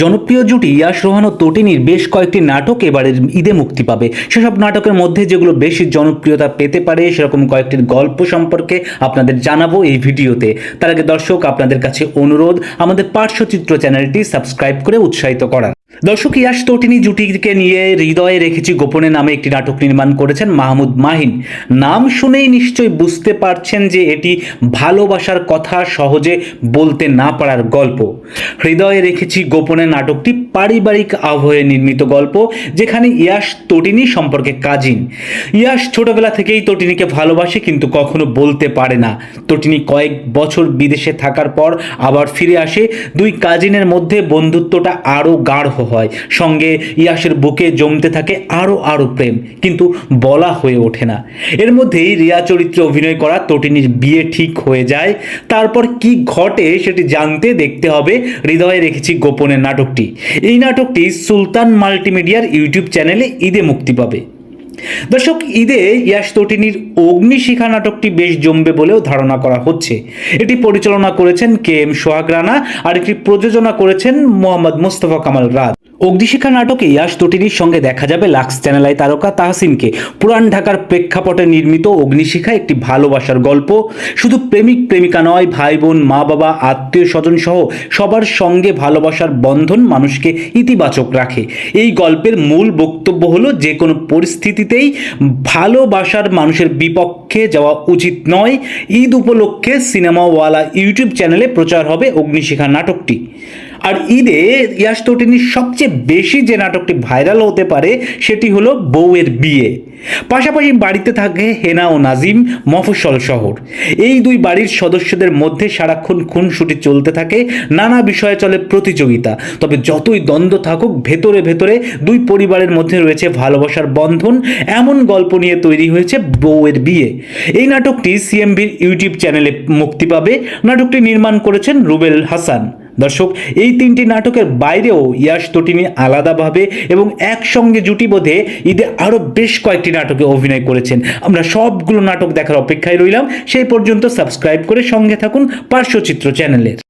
জনপ্রিয় জুটি ইয়াশ রোহান ও তটিনীর বেশ কয়েকটি নাটক এবারের ঈদে মুক্তি পাবে। সেসব নাটকের মধ্যে যেগুলো বেশি জনপ্রিয়তা পেতে পারে, সেরকম কয়েকটির গল্প সম্পর্কে আপনাদের জানাব এই ভিডিওতে। তার আগে দর্শক, আপনাদের কাছে অনুরোধ, আমাদের পার্শ্বচিত্র চ্যানেলটি সাবস্ক্রাইব করে উৎসাহিত করার। দর্শক, ইয়াশ তটিনী জুটিকে নিয়ে হৃদয়ে রেখেছি গোপনে নামে একটি নাটক নির্মাণ করেছেন মাহমুদ মাহিন। নাম শুনেই নিশ্চয়ই বুঝতে পারছেন যে এটি ভালোবাসার কথা সহজে বলতে না পারার গল্প। হৃদয়ে রেখেছি গোপনে নাটকটি পারিবারিক আবহে নির্মিত গল্প, যেখানে ইয়াশ তটিনী সম্পর্কে কাজিন। ইয়াশ ছোটবেলা থেকেই তটিনীকে ভালোবাসে কিন্তু কখনো বলতে পারে না। তটিনী কয়েক বছর বিদেশে থাকার পর আবার ফিরে আসে। দুই কাজিনের মধ্যে বন্ধুত্বটা আরও গাঢ় হয়। সঙ্গে ইয়াশের বুকে জমতে থাকে আরও আরও প্রেম, কিন্তু বলা হয়ে ওঠে না। এর মধ্যেই রিয়া চরিত্রে অভিনয় করা তটিনীর বিয়ে ঠিক হয়ে যায়। তারপর কি ঘটে সেটি জানতে দেখতে হবে হৃদয়ে রেখেছি গোপনের নাটকটি। এই নাটকটি সুলতান মাল্টিমিডিয়ার ইউটিউব চ্যানেলে ঈদে মুক্তি পাবে। দর্শক, ঈদে ইয়াশ তটিনীর অগ্নিশিখা নাটকটি বেশ জমবে বলেও ধারণা করা হচ্ছে। এটি পরিচালনা করেছেন কে এম সোহাগ রানা আর একটি প্রযোজনা করেছেন মোহাম্মদ মুস্তফা কামাল রাত অগ্নিশিখা নাটকে ইয়াশ তটিনীর সঙ্গে দেখা যাবে লাক্স চ্যানেলাই তারকা তাহসিনকে। পুরান ঢাকার প্রেক্ষাপটে নির্মিত অগ্নিশিখা একটি ভালোবাসার গল্প। শুধু প্রেমিক প্রেমিকা নয় ভাই বোন মা বাবা আত্মীয় স্বজন সহ সবার সঙ্গে ভালোবাসার বন্ধন মানুষকে ইতিবাচক রাখে। এই গল্পের মূল বক্তব্য হলো যে কোনো পরিস্থিতিতেই ভালোবাসার মানুষের বিপক্ষে যাওয়া উচিত নয়। ঈদ উপলক্ষে সিনেমাওয়ালা ইউটিউব চ্যানেলে প্রচার হবে অগ্নিশিখা নাটকটি। আর ঈদে ইয়াশ তটিনীর সবচেয়ে বেশি যে নাটকটি ভাইরাল হতে পারে, সেটি হলো বউয়ের বিয়ে। পাশাপাশি বাড়িতে থাকে হেনা ও নাজিম মফস্বল শহর। এই দুই বাড়ির সদস্যদের মধ্যে সারাক্ষণ খুনসুটি চলতে থাকে, নানা বিষয়ে চলে প্রতিযোগিতা। তবে যতই দ্বন্দ্ব থাকুক, ভেতরে ভেতরে দুই পরিবারের মধ্যে রয়েছে ভালোবাসার বন্ধন। এমন গল্প নিয়ে তৈরি হয়েছে বউয়ের বিয়ে। এই নাটকটি সিএমভির ইউটিউব চ্যানেলে মুক্তি পাবে। নাটকটি নির্মাণ করেছেন রুবেল হাসান। দর্শক, এই তিনটি নাটকের বাইরেও ইয়াশ তটিনী আলাদাভাবে এবং একসঙ্গে জুটি বোধে ঈদে আরও বেশ কয়েকটি নাটকে অভিনয় করেছেন। আমরা সবগুলো নাটক দেখার অপেক্ষায় রইলাম। সেই পর্যন্ত সাবস্ক্রাইব করে সঙ্গে থাকুন পার্শ্বচিত্র চ্যানেলের।